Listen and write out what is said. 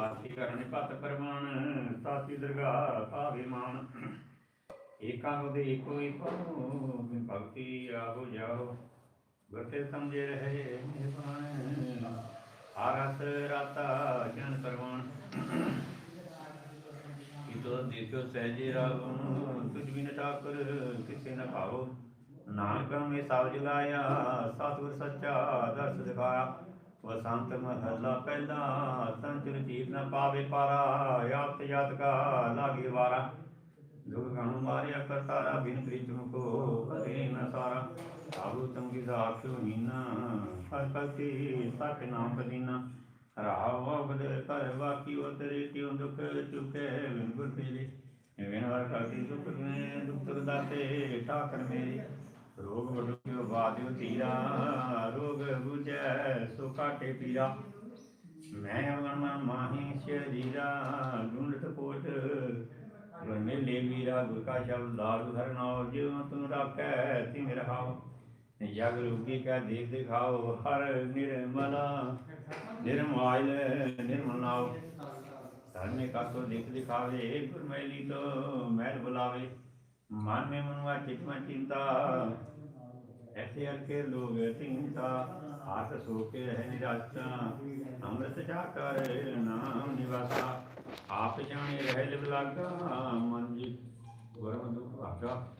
पाति करण पत परमाण ताति दरगाह ताभिमान एकांग देखो भक्ति आहो जाओ बसे समझे रहे निर्वाण आरस राता जन परमाण तो देखो सहजे रावण तुझ भी न ठाकुर किसे न पाओ नानक में साव जगाया सतगुर सच्चा, दर्श दिखाया। ਵਸੰਤ ਮਹੱਲਾ ਪਹਿਲਾ ਸੰਚਰ ਚੀਤ ਨ ਪਾਵੇ ਪਾਰਾ, ਆਪ ਜਾਤ ਕਾ ਲਾਗੇ ਵਾਰਾ। ਦੁਖ ਗਣੁ ਮਾਰਿਆ ਕਰਤਾਰਾ ਬਿਨ ਪ੍ਰੀਤਮ ਕੋ ਕਰੇ ਨ ਸਾਰਾ। ਆਬੂ ਤੰਗੀ ਸਾਖਿਓ ਨੀਨਾ, ਹਰ ਕਲਤੀ ਸਤ ਨਾਮ ਕਦੀਨਾ ਰਾਵ ਬਦ ਕਰ ਬਾਕੀ ਉਹ ਤੇਰੇ ਕਿਉ ਦੁਖ ਚੁਕੇ? ਬਿਨ ਗੁਰ ਤੇਰੇ ਵਿਨ ਵਰ ਕਰਦੀ ਦੁਖ ਮੈਂ ਦੁਖ ਤੁਰ ਦਾਤੇ? ਠਾਕਰ ਮੇਰੀ। ਰੋਗ ਵਡੁਕਿਓ ਬਾਦਿਓ ਧੀਰਾ? ਰੋਗ ਬੁਝੈ ਸੋ ਕਾਟੇ ਪੀਰਾ। ਮੈਂ ਅਵਗਣ ਮਾਹੀ ਸ਼ਰੀਰਾ ਡੁੰਡਤ ਪੋਟ ਮੇਲੇ ਵੀਰਾ, ਗੁਰ ਕਾ ਸ਼ਬਦ ਲਾਲ ਹਰ ਜਿਉ ਤੁਮ ਰਾਖੈ ਤਿਨ ਰਹਾਉ। ਜਗ ਰੂਪੀ ਕਾ ਦੇਖ ਦਿਖਾਓ ਹਰ ਨਿਰਮਲਾ, ਨਿਰਮਾਇਲ, ਨਿਰਮਲ ਧਰਮੇ ਕਾ ਤੋ ਦੇਖ ਦਿਖਾਵੇ, ਗੁਰਮੈਲੀ ਤੋ ਮੈਲ ਬੁਲਾਵੇ। ਮਨ ਮੇ ਮਨਵਾ ਚਿਤ ਮੈ ਚਿੰਤਾ ऐसे अड़के लोग चिंता आस सोके है निराशा, अमृत जाकर नाम निवासा। आप जाने रह लागा मन जी। वरम दुख भागा।